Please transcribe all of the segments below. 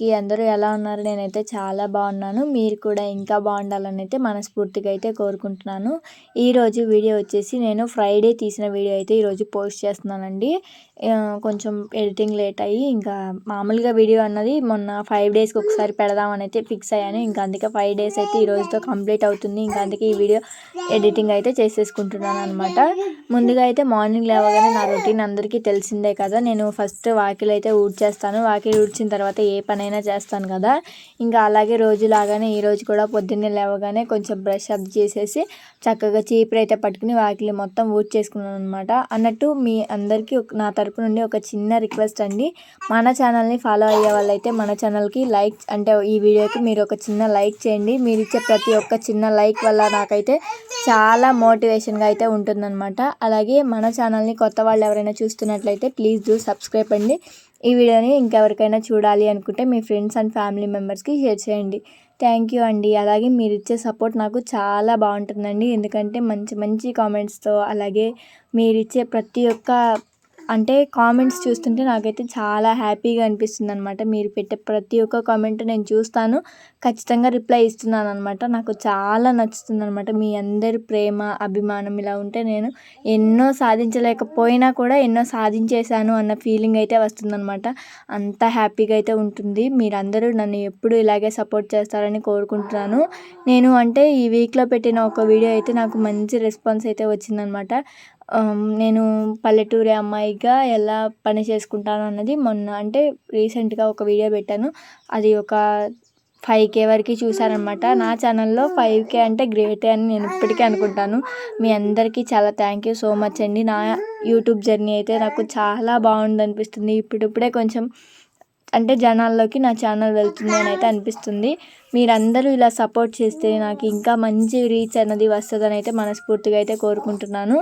అందరికీ అందరూ ఎలా ఉన్నారు? నేనైతే చాలా బాగున్నాను. మీరు కూడా ఇంకా బాగుండాలని అయితే మనస్ఫూర్తిగా అయితే కోరుకుంటున్నాను. ఈరోజు వీడియో వచ్చేసి నేను ఫ్రైడే తీసిన వీడియో అయితే ఈరోజు పోస్ట్ చేస్తున్నానండి. కొంచెం ఎడిటింగ్ లేట్ అయ్యి ఇంకా మామూలుగా వీడియో అన్నది మొన్న ఫైవ్ డేస్కి ఒకసారి పెడదామని అయితే ఫిక్స్ అయ్యాను. ఇంకా అందుకే ఫైవ్ డేస్ అయితే ఈ రోజుతో కంప్లీట్ అవుతుంది. ఇంకా అందుకే ఈ వీడియో ఎడిటింగ్ అయితే చేసేసుకుంటున్నాను అనమాట ముందుగా అయితే మార్నింగ్ లేవగానే నా రొటీన్ అందరికీ తెలిసిందే కదా. నేను ఫస్ట్ వాకిలు అయితే ఊడ్చేస్తాను. వాకిలు ఊడ్చిన తర్వాత ఏ పనైనా చేస్తాను కదా. ఇంకా అలాగే రోజు లాగానే ఈరోజు కూడా పొద్దున్నే లేవగానే కొంచెం బ్రష్ అప్ చేసేసి చక్కగా చీపురు అయితే పట్టుకుని వాకిలి మొత్తం ఊడ్చేసుకున్నాను అనమాట అన్నట్టు మీ అందరికీ నా తరపు తరపు నుండి ఒక చిన్న రిక్వెస్ట్ అండి. మన ఛానల్ని ఫాలో అయ్యే వాళ్ళైతే మన ఛానల్కి లైక్ అంటే ఈ వీడియోకి మీరు ఒక చిన్న లైక్ చేయండి. మీరు ఇచ్చే ప్రతి ఒక్క చిన్న లైక్ వల్ల నాకైతే చాలా మోటివేషన్గా అయితే ఉంటుందన్నమాట. అలాగే మన ఛానల్ని కొత్త వాళ్ళు ఎవరైనా చూస్తున్నట్లయితే ప్లీజ్ డూ సబ్స్క్రైబ్ అండి. ఈ వీడియోని ఇంకెవరికైనా చూడాలి అనుకుంటే మీ ఫ్రెండ్స్ అండ్ ఫ్యామిలీ మెంబర్స్కి షేర్ చేయండి. థ్యాంక్ యూ అండి. అలాగే మీరు ఇచ్చే సపోర్ట్ నాకు చాలా బాగుంటుందండి. ఎందుకంటే మంచి మంచి కామెంట్స్తో అలాగే మీరు ఇచ్చే ప్రతి ఒక్క అంటే కామెంట్స్ చూస్తుంటే నాకైతే చాలా హ్యాపీగా అనిపిస్తుంది అనమాట మీరు పెట్టే ప్రతి ఒక్క కామెంట్ నేను చూస్తాను. ఖచ్చితంగా రిప్లై ఇస్తున్నాను అనమాట నాకు చాలా నచ్చుతుంది అనమాట మీ అందరి ప్రేమ అభిమానం ఇలా ఉంటే నేను ఎన్నో సాధించలేకపోయినా కూడా ఎన్నో సాధించేశాను అన్న ఫీలింగ్ అయితే వస్తుందన్నమాట. అంత హ్యాపీగా అయితే ఉంటుంది. మీరందరూ నన్ను ఎప్పుడు ఇలాగే సపోర్ట్ చేస్తారని కోరుకుంటున్నాను. నేను అంటే ఈ వీక్లో పెట్టిన ఒక వీడియో అయితే నాకు మంచి రెస్పాన్స్ అయితే వచ్చిందనమాట నేను పల్లెటూరి అమ్మాయిగా ఎలా పని చేసుకుంటాను అన్నది మొన్న అంటే రీసెంట్గా ఒక వీడియో పెట్టాను. అది ఒక ఫైవ్ కే వరకు చూసారనమాట నా ఛానల్లో ఫైవ్ కే అంటే గ్రేటే అని నేను ఇప్పటికీ అనుకుంటాను. మీ అందరికీ చాలా థ్యాంక్ యూ సో మచ్ అండి. నా యూట్యూబ్ జర్నీ అయితే నాకు చాలా బాగుంది అనిపిస్తుంది ఇప్పుడిప్పుడే కొంచెం అంటే జనాల్లోకి నా ఛానల్ వెళ్తుంది అని అయితే అనిపిస్తుంది. మీరందరూ ఇలా సపోర్ట్ చేస్తే నాకు ఇంకా మంచి రీచ్ అన్నది వస్తుందని అయితే మనస్ఫూర్తిగా అయితే కోరుకుంటున్నాను.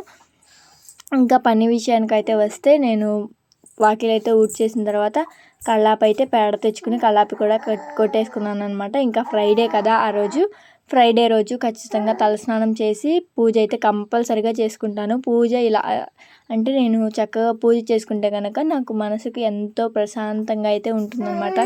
ఇంకా పని విషయానికి అయితే వస్తే నేను వాకిలి అయితే ఊడ్చేసిన తర్వాత కల్లాపి అయితే పేడ తెచ్చుకుని కల్లాపి కూడా కొట్టేసుకున్నాను అనమాట ఇంకా ఫ్రైడే కదా ఆ రోజు. ఫ్రైడే రోజు ఖచ్చితంగా తలస్నానం చేసి పూజ అయితే కంపల్సరిగా చేసుకుంటాను. పూజ ఇలా అంటే నేను చక్కగా పూజ చేసుకుంటే కనుక నాకు మనసుకి ఎంతో ప్రశాంతంగా అయితే ఉంటుందన్నమాట.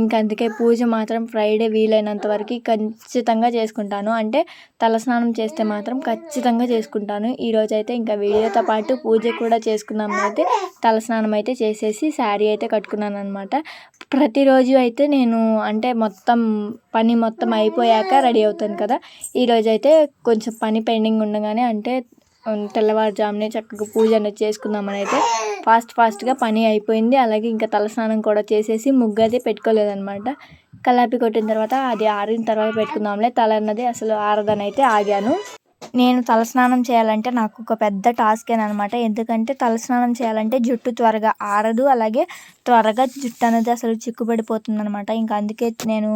ఇంకా అందుకే పూజ మాత్రం ఫ్రైడే వీలైనంత వరకు ఖచ్చితంగా చేసుకుంటాను. అంటే తలస్నానం చేస్తే మాత్రం ఖచ్చితంగా చేసుకుంటాను. ఈరోజు అయితే ఇంకా వీడియోతో పాటు పూజ కూడా చేసుకున్నాం అయితే తలస్నానం అయితే చేసేసి శారీ అయితే కట్టుకున్నాను అనమాట ప్రతిరోజు అయితే నేను అంటే మొత్తం పని మొత్తం అయిపోయాక రెడీ అవుతాను కదా. ఈరోజు అయితే కొంచెం పని పెండింగ్ ఉండగానే అంటే తెల్లవారుజామునే చక్కగా పూజ అనేది చేసుకుందామని అయితే ఫాస్ట్ ఫాస్ట్గా పని అయిపోయింది. అలాగే ఇంకా తలస్నానం కూడా చేసేసి ముగ్గు అయితే పెట్టుకోలేదనమాట కలాపి కొట్టిన తర్వాత అది ఆరిన తర్వాత పెట్టుకుందాంలే. తల అన్నది అసలు ఆరదని అయితే ఆగాను. నేను తలస్నానం చేయాలంటే నాకు ఒక పెద్ద టాస్క్ అనమాట ఎందుకంటే తలస్నానం చేయాలంటే జుట్టు త్వరగా ఆరదు అలాగే త్వరగా జుట్టు అనేది అసలు చిక్కుపడిపోతుంది అనమాట ఇంకా అందుకే నేను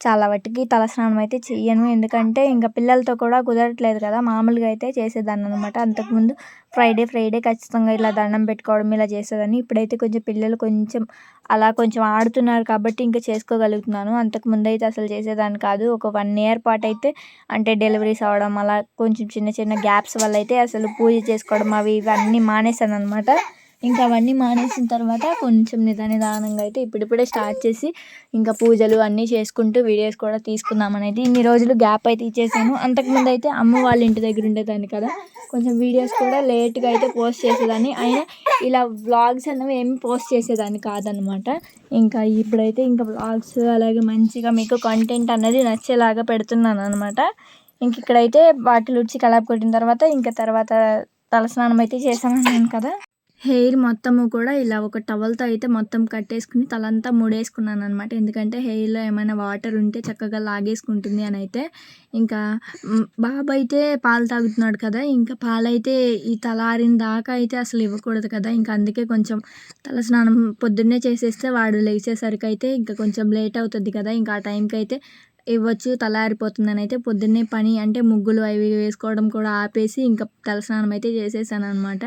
చాలా వాటికి తలస్నానం అయితే చేయను ఎందుకంటే ఇంకా పిల్లలతో కూడా కుదరట్లేదు కదా. మామూలుగా అయితే చేసేదాన్ని అనమాట అంతకుముందు ఫ్రైడే ఫ్రైడే ఖచ్చితంగా ఇలా దండం పెట్టుకోవడం ఇలా చేసేదాన్ని. ఇప్పుడైతే కొంచెం పిల్లలు కొంచెం అలా కొంచెం ఆడుతున్నారు కాబట్టి ఇంకా చేసుకోగలుగుతున్నాను. అంతకుముందు అయితే అసలు చేసేదాన్ని కాదు. ఒక వన్ ఇయర్ పాటు అయితే అంటే డెలివరీస్ అవ్వడం అలా కొంచెం చిన్న చిన్న గ్యాప్స్ వల్ల అయితే అసలు పూజ చేసుకోవడం అవి ఇవన్నీ మానేశాను అనమాట ఇంకా అవన్నీ మానేసిన తర్వాత కొంచెం నిదా నిదానంగా అయితే ఇప్పుడిప్పుడే స్టార్ట్ చేసి ఇంకా పూజలు అన్నీ చేసుకుంటూ వీడియోస్ కూడా తీసుకుందామని అయితే ఇన్ని రోజులు గ్యాప్ అయితే ఇచ్చేసాను. అంతకుముందు అయితే అమ్మ వాళ్ళ ఇంటి దగ్గర ఉండేదాన్ని కదా. కొంచెం వీడియోస్ కూడా లేట్గా అయితే పోస్ట్ చేసేదాన్ని. అయినా ఇలా వ్లాగ్స్ అనేవి ఏమి పోస్ట్ చేసేదాన్ని కాదనమాట ఇంకా ఇప్పుడైతే ఇంకా వ్లాగ్స్ అలాగే మంచిగా మీకు కంటెంట్ అనేది నచ్చేలాగా పెడుతున్నాను అనమాట ఇంక ఇక్కడైతే బాటిల్ ఉడిచి కలాపు కొట్టిన తర్వాత ఇంకా తర్వాత తలస్నానం అయితే చేశాను కదా. హెయిర్ మొత్తము కూడా ఇలా ఒక టవల్తో అయితే మొత్తం కట్టేసుకుని తలంతా ముడేసుకున్నాను అనమాట ఎందుకంటే హెయిర్లో ఏమైనా వాటర్ ఉంటే చక్కగా లాగేసుకుంటుంది అని అయితే. ఇంకా బాబు అయితే పాలు తాగుతున్నాడు కదా ఇంకా పాలైతే ఈ తలారిన దాకా అయితే అసలు ఇవ్వకూడదు కదా. ఇంకా అందుకే కొంచెం తల స్నానం పొద్దున్నే చేసేస్తే వాడు లేచేసరికి అయితే ఇంకా కొంచెం లేట్ అవుతుంది కదా. ఇంకా ఆ టైంకి అయితే ఇవ్వచ్చు తలారిపోతుందని అయితే పొద్దున్నే పని అంటే ముగ్గులు అవి వేసుకోవడం కూడా ఆపేసి ఇంకా తలస్నానం అయితే చేసేసాను అనమాట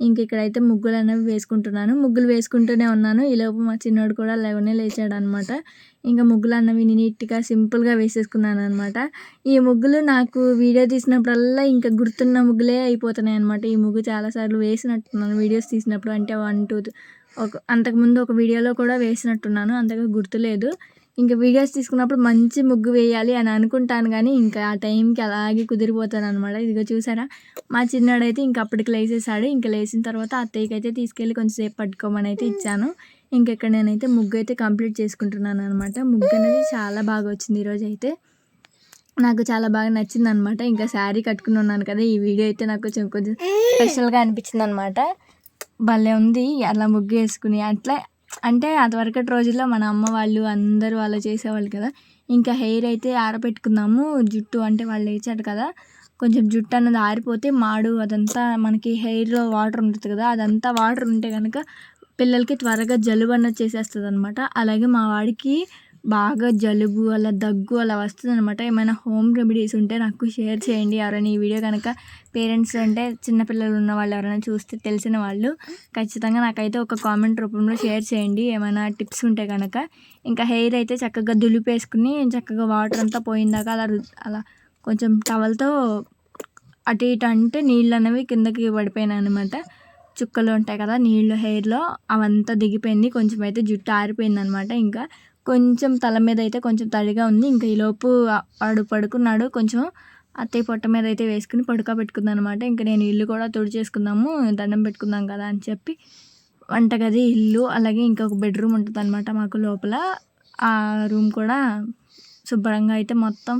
ఇంక ఇక్కడైతే ముగ్గులు అనేవి వేసుకుంటున్నాను. ముగ్గులు వేసుకుంటూనే ఉన్నాను. ఈలోపు మా చిన్నోడు కూడా లేవనే లేచాడు అనమాట ఇంకా ముగ్గులు అన్నవి నీట్గా సింపుల్గా వేసేసుకున్నాను అనమాట. ఈ ముగ్గులు నాకు వీడియో తీసినప్పుడల్లా ఇంకా గుర్తున్న ముగ్గులే అయిపోతున్నాయి అనమాట. ఈ ముగ్గు చాలాసార్లు వేసినట్టున్నాను. వీడియోస్ తీసినప్పుడు అంటే వన్ టూ ఒక అంతకుముందు ఒక వీడియోలో కూడా వేసినట్టున్నాను. అంతగా గుర్తులేదు. ఇంకా వీడియోస్ తీసుకున్నప్పుడు మంచి ముగ్గు వేయాలి అని అనుకుంటాను కానీ ఇంకా ఆ టైంకి అలాగే కుదిరిపోతాను అనమాట ఇదిగో చూసారా? మా చిన్నాడైతే ఇంకా అప్పటికి లేసేసాడు. ఇంకా లేచిన తర్వాత అత్తయ్యకి అయితే తీసుకెళ్ళి కొంచెంసేపు పట్టుకోమని అయితే ఇచ్చాను. ఇంకెక్కడ నేనైతే ముగ్గు అయితే కంప్లీట్ చేసుకుంటున్నాను అనమాట ముగ్గు అనేది చాలా బాగా వచ్చింది ఈరోజు అయితే నాకు చాలా బాగా నచ్చింది అనమాట ఇంకా శారీ కట్టుకుని ఉన్నాను కదా ఈ వీడియో అయితే నాకు కొంచెం కొంచెం స్పెషల్గా అనిపించింది అనమాట భలే ఉంది. అలా ముగ్గు వేసుకుని అట్లా అంటే అదివరకటి రోజుల్లో మన అమ్మ వాళ్ళు అందరూ అలా చేసేవాళ్ళు కదా. ఇంకా హెయిర్ అయితే ఆరబెట్టుకున్నాము జుట్టు అంటే వాళ్ళు లేచాడు కదా. కొంచెం జుట్టు అన్నది ఆరిపోతే మాడు అదంతా మనకి హెయిర్లో వాటర్ ఉంటుంది కదా అదంతా వాటర్ ఉంటే కనుక పిల్లలకి త్వరగా జలుబు అన్నది చేసేస్తుంది అనమాట అలాగే మా వాడికి బాగా జలుబు అలా దగ్గు అలా వస్తుంది అనమాట ఏమైనా హోమ్ రెమెడీస్ ఉంటే నాకు షేర్ చేయండి. ఎవరైనా ఈ వీడియో కనుక పేరెంట్స్ అంటే చిన్నపిల్లలు ఉన్న వాళ్ళు ఎవరైనా చూస్తే తెలిసిన వాళ్ళు ఖచ్చితంగా నాకైతే ఒక కామెంట్ రూపంలో షేర్ చేయండి. ఏమైనా టిప్స్ ఉంటే కనుక. ఇంకా హెయిర్ అయితే చక్కగా దులిపేసుకుని చక్కగా వాటర్ అంతా పోయిందాక అలా అలా కొంచెం టవల్తో అటు ఇటు అంటే నీళ్ళు అనేవి కిందకి పడిపోయినాయి అనమాట చుక్కలు ఉంటాయి కదా నీళ్ళు హెయిర్లో అవంతా దిగిపోయింది. కొంచెం అయితే జుట్టు ఆరిపోయింది అనమాట ఇంకా కొంచెం తల మీద అయితే కొంచెం తడిగా ఉంది. ఇంకా ఈలోపు వాడు పడుకున్నాడు. కొంచెం అత్తయ్య పొట్ట మీద అయితే వేసుకుని పెట్టుకుంది అనమాట ఇంకా నేను ఇల్లు కూడా తుడిచేసుకుందాము దండం పెట్టుకుందాం కదా అని చెప్పి వంటగది ఇల్లు అలాగే ఇంకొక బెడ్రూమ్ ఉంటుంది అనమాట మాకు లోపల. ఆ రూమ్ కూడా శుభ్రంగా అయితే మొత్తం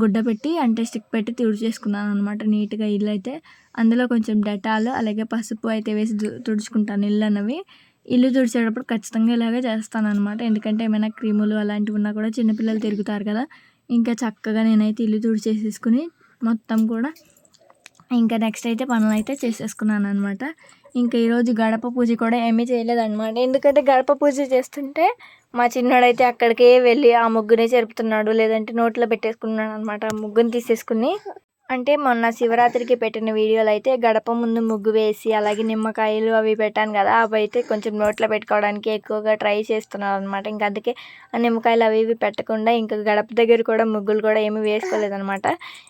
గుడ్డ పెట్టి అంటే స్టిక్ పెట్టి తుడిచేసుకున్నాను అనమాట నీట్గా ఇల్లు అయితే అందులో కొంచెం డెటాల్ అలాగే పసుపు అయితే వేసి తుడుచుకుంటాను ఇల్లు అన్నవి. ఇల్లు తుడిచేటప్పుడు ఖచ్చితంగా ఇలాగే చేస్తాను అనమాట ఎందుకంటే ఏమైనా క్రీములు అలాంటివి ఉన్నా కూడా చిన్నపిల్లలు తిరుగుతారు కదా. ఇంకా చక్కగా నేనైతే ఇల్లు తుడిచేసేసుకుని మొత్తం కూడా ఇంకా నెక్స్ట్ అయితే పనులు అయితే చేసేసుకున్నాను అనమాట ఇంకా ఈరోజు గడప పూజ కూడా ఏమీ చేయలేదన్నమాట. ఎందుకంటే గడప పూజ చేస్తుంటే మా చిన్నోడైతే అక్కడికే వెళ్ళి ఆ ముగ్గునే జరుపుతున్నాడు లేదంటే నోట్లో పెట్టేసుకున్నాడు అనమాట ఆ ముగ్గుని తీసేసుకుని అంటే మొన్న శివరాత్రికి పెట్టిన వీడియోలు అయితే గడప ముందు ముగ్గు వేసి అలాగే నిమ్మకాయలు అవి పెట్టాను కదా అవి అయితే కొంచెం నోట్లో పెట్టుకోవడానికి ఎక్కువగా ట్రై చేస్తున్నాను అనమాట ఇంకా అందుకే ఆ నిమ్మకాయలు అవి ఇవి పెట్టకుండా ఇంకా గడప దగ్గర కూడా ముగ్గులు కూడా ఏమీ వేసుకోలేదనమాట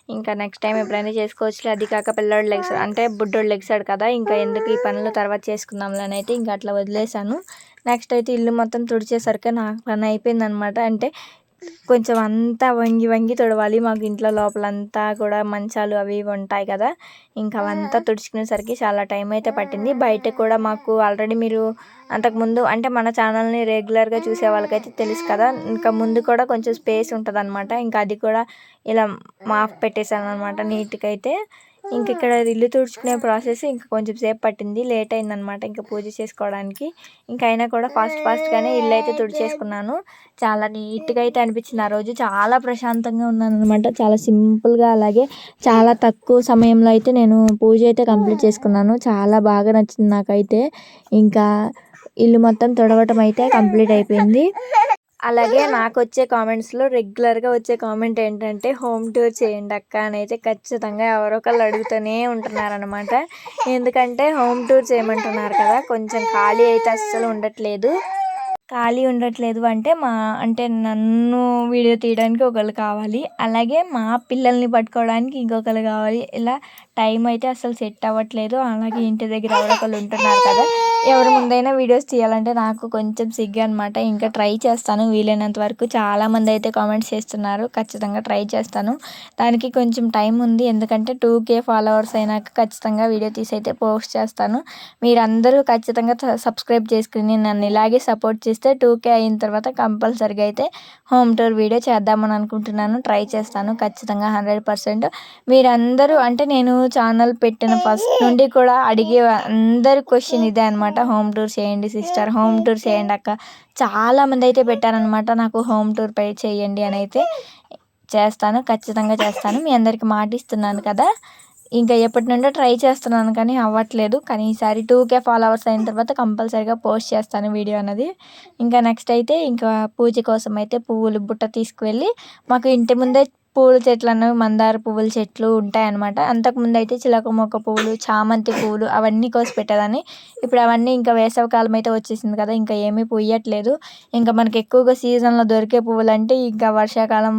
ఇంకా నెక్స్ట్ టైం ఎప్పుడైనా చేసుకోవచ్చు అది కాక పిల్లోడు లెగ్స్ అంటే బుడ్డోడు లెగ్సాడు కదా ఇంకా ఎందుకు ఈ పనులు తర్వాత చేసుకుందాంలని అయితే ఇంకా అట్లా వదిలేశాను. నెక్స్ట్ అయితే ఇల్లు మొత్తం తుడిచేసరికి నాకు పని అయిపోయింది అనమాట అంటే కొంచెం అంతా వంగి వంగి తుడవాలి. మాకు ఇంట్లో లోపలంతా కూడా మంచాలు అవి ఇవి ఉంటాయి కదా. ఇంకా అవంతా తుడుచుకునేసరికి చాలా టైం అయితే పట్టింది. బయట కూడా మాకు ఆల్రెడీ మీరు అంతకుముందు అంటే మన ఛానల్ని రెగ్యులర్గా చూసే వాళ్ళకైతే తెలుసు కదా. ఇంకా ముందు కూడా కొంచెం స్పేస్ ఉంటుంది అనమాట ఇంకా అది కూడా ఇలా మాఫ్ పెట్టేశాను అనమాట నీట్గా అయితే. ఇంక ఇక్కడ ఇల్లు తుడుచుకునే ప్రాసెస్ ఇంకా కొంచెం సేపు పట్టింది. లేట్ అయిందనమాట ఇంకా పూజ చేసుకోవడానికి. ఇంకా అయినా కూడా ఫాస్ట్ ఫాస్ట్గానే ఇల్లు అయితే తుడిచేసుకున్నాను. చాలా నీట్గా అయితే అనిపించింది. ఆ రోజు చాలా ప్రశాంతంగా ఉన్నాను అనమాట చాలా సింపుల్గా అలాగే చాలా తక్కువ సమయంలో అయితే నేను పూజ అయితే కంప్లీట్ చేసుకున్నాను. చాలా బాగా నచ్చింది నాకైతే. ఇంకా ఇల్లు మొత్తం తుడవటం అయితే కంప్లీట్ అయిపోయింది. అలాగే నాకు వచ్చే కామెంట్స్లో రెగ్యులర్గా వచ్చే కామెంట్ ఏంటంటే హోమ్ టూర్ చేయండి అక్క అని అయితే ఖచ్చితంగా ఎవరో ఒకళ్ళు అడుగుతూనే ఉంటున్నారనమాట ఎందుకంటే హోమ్ టూర్ చేయమంటున్నారు కదా కొంచెం ఖాళీ అయితే అస్సలు ఉండట్లేదు. ఖాళీ ఉండట్లేదు అంటే మా అంటే నన్ను వీడియో తీయడానికి ఒకళ్ళు కావాలి. అలాగే మా పిల్లల్ని పట్టుకోవడానికి ఇంకొకరు కావాలి. ఇలా టైం అయితే అసలు సెట్ అవ్వట్లేదు. అలాగే ఇంటి దగ్గర ఎవరొకరు ఉంటున్నారు కదా ఎవరి ముందైనా వీడియోస్ తీయాలంటే నాకు కొంచెం సిగ్గు అనమాట ఇంకా ట్రై చేస్తాను వీలైనంత వరకు. చాలామంది అయితే కామెంట్స్ చేస్తున్నారు ఖచ్చితంగా ట్రై చేస్తాను. దానికి కొంచెం టైం ఉంది ఎందుకంటే టూ కే ఫాలోవర్స్ అయినాక ఖచ్చితంగా వీడియో తీసి అయితే పోస్ట్ చేస్తాను. మీరందరూ ఖచ్చితంగా సబ్స్క్రైబ్ చేసుకుని నన్ను ఇలాగే సపోర్ట్ చేస్తే టూ కే అయిన తర్వాత కంపల్సరీగా అయితే హోమ్ టూర్ వీడియో చేద్దామని అనుకుంటున్నాను ట్రై చేస్తాను ఖచ్చితంగా హండ్రెడ్ పర్సెంట్. మీరందరూ అంటే నేను ఛానల్ పెట్టిన ఫస్ట్ నుండి కూడా అడిగే అందరి క్వశ్చన్ ఇదే అనమాట హోమ్ టూర్ చేయండి సిస్టర్. హోమ్ టూర్ చేయండి అక్క. చాలామంది అయితే పెట్టారనమాట నాకు హోమ్ టూర్ పై చేయండి అని అయితే. చేస్తాను ఖచ్చితంగా చేస్తాను. మీ అందరికి మాట ఇస్తున్నాను కదా. ఇంకా ఎప్పటి నుండో ట్రై చేస్తున్నాను కానీ అవ్వట్లేదు. కానీ ఈసారి టూ కే ఫాలోవర్స్ అయిన తర్వాత కంపల్సరీగా పోస్ట్ చేస్తాను వీడియో అనేది ఇంకా నెక్స్ట్ అయితే ఇంకా పూజ కోసం అయితే పువ్వులు బుట్ట తీసుకువెళ్ళి మాకు ఇంటి ముందే పూల చెట్లను మందార పువ్వుల చెట్లు ఉంటాయన్నమాట. అంతకుముందు అయితే చిలక మొక్క పువ్వులు చామంతి పువ్వులు అవన్నీ కోసి పెట్టేదాన్ని. ఇప్పుడు అవన్నీ ఇంకా వేసవికాలం అయితే వచ్చేసింది కదా ఇంకా ఏమీ పూయట్లేదు. ఇంకా మనకి ఎక్కువగా సీజన్లో దొరికే పువ్వులు అంటే ఇంకా వర్షాకాలం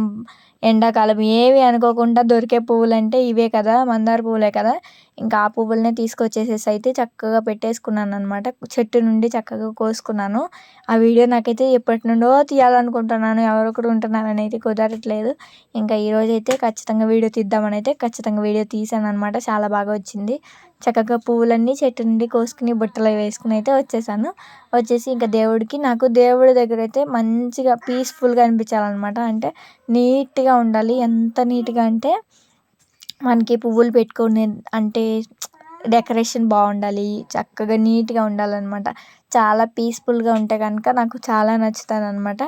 ఎండాకాలం ఏవి అనుకోకుండా దొరికే పువ్వులు అంటే ఇవే కదా మందార పువ్వులే కదా. ఇంకా ఆ పువ్వులనే తీసుకొచ్చేసేసి అయితే చక్కగా పెట్టేసుకున్నాను అనమాట చెట్టు నుండి చక్కగా కోసుకున్నాను. ఆ వీడియో నాకైతే ఎప్పటి నుండో తీయాలనుకుంటున్నాను. ఎవరొకరు ఉంటున్నారని అయితే కుదరట్లేదు. ఇంకా ఈరోజైతే ఖచ్చితంగా వీడియో తీద్దామని అయితే ఖచ్చితంగా వీడియో తీసాను అనమాట చాలా బాగా వచ్చింది. చక్కగా పువ్వులన్నీ చెట్టు నుండి కోసుకుని బుట్టలో వేసుకుని అయితే వచ్చేసాను. వచ్చేసి ఇంకా దేవుడికి నాకు దేవుడి దగ్గర అయితే మంచిగా పీస్ఫుల్గా అనిపించాలన్నమాట. అంటే నీట్గా ఉండాలి. ఎంత నీట్గా అంటే మనకి పువ్వులు పెట్టుకునే అంటే డెకరేషన్ బాగుండాలి. చక్కగా నీట్గా ఉండాలన్నమాట. చాలా పీస్ఫుల్గా ఉంటే కనుక నాకు చాలా నచ్చుతాను అనమాట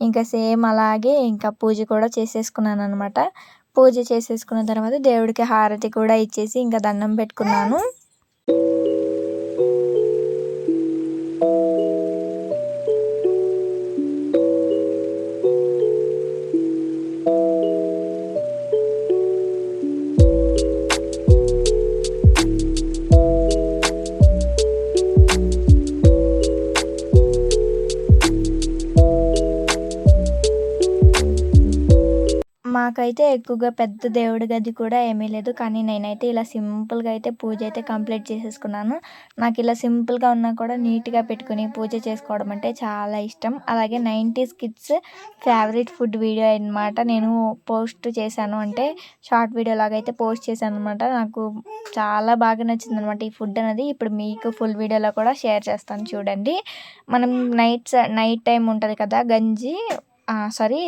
ఇంకా సేమ్ అలాగే ఇంకా పూజ కూడా చేసేసుకున్నాను అనమాట పూజ చేసేసుకున్న తర్వాత దేవుడికి హారతి కూడా ఇచ్చేసి ఇంకా దండం పెట్టుకున్నాను. అయితే ఎక్కువగా పెద్ద దేవుడి గది కూడా ఏమీ లేదు. కానీ నేనైతే ఇలా సింపుల్గా అయితే పూజ అయితే కంప్లీట్ చేసేసుకున్నాను. నాకు ఇలా సింపుల్గా ఉన్నా కూడా నీట్గా పెట్టుకుని పూజ చేసుకోవడం అంటే చాలా ఇష్టం. అలాగే nineties kids favourite food video అనమాట నేను పోస్ట్ చేశాను అంటే షార్ట్ వీడియో లాగా అయితే పోస్ట్ చేశాను అనమాట నాకు చాలా బాగా నచ్చింది అనమాట ఈ ఫుడ్ అనేది. ఇప్పుడు మీకు ఫుల్ వీడియోలో కూడా షేర్ చేస్తాను చూడండి. మనం నైట్ నైట్ టైం ఉంటుంది కదా గంజి సారీ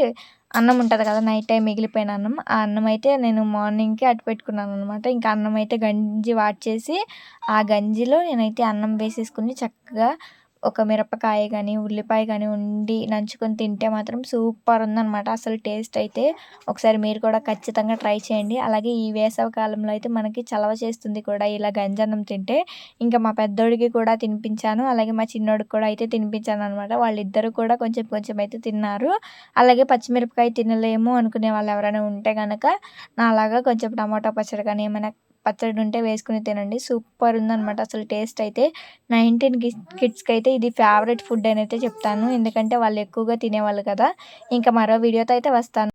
అన్నం ఉంటుంది కదా నైట్ టైం మిగిలిపోయిన అన్నం. ఆ అన్నం అయితే నేను మార్నింగ్కి అట్టు పెట్టుకున్నాను అనమాట ఇంకా అన్నం అయితే గంజి వాడ్చేసి ఆ గంజిలో నేనైతే అన్నం వేసేసుకుని చక్కగా ఒక మిరపకాయ కానీ ఉల్లిపాయ కానీ ఉండి నంచుకొని తింటే మాత్రం సూపర్ ఉందన్నమాట. అసలు టేస్ట్ అయితే ఒకసారి మీరు కూడా ఖచ్చితంగా ట్రై చేయండి. అలాగే ఈ వేసవి కాలంలో అయితే మనకి చలవ చేస్తుంది కూడా ఇలా గంజన్నం తింటే. ఇంకా మా పెద్దోడికి కూడా తినిపించాను. అలాగే మా చిన్నోడికి కూడా అయితే తినిపించాను అనమాట వాళ్ళిద్దరూ కూడా కొంచెం కొంచెం అయితే తిన్నారు. అలాగే పచ్చిమిరపకాయ తినలేము అనుకునే వాళ్ళు ఎవరైనా ఉంటే కనుక నాలాగా కొంచెం టమాటో పచ్చడి కానీ ఏమైనా పచ్చడి ఉంటే వేసుకుని తినండి. సూపర్ ఉందనమాట అసలు టేస్ట్ అయితే నైన్టీన్ కిడ్స్కి అయితే ఇది ఫేవరెట్ ఫుడ్ అని అయితే చెప్తాను. ఎందుకంటే వాళ్ళు ఎక్కువగా తినేవాళ్ళు కదా. ఇంకా మరో వీడియోతో అయితే వస్తాను.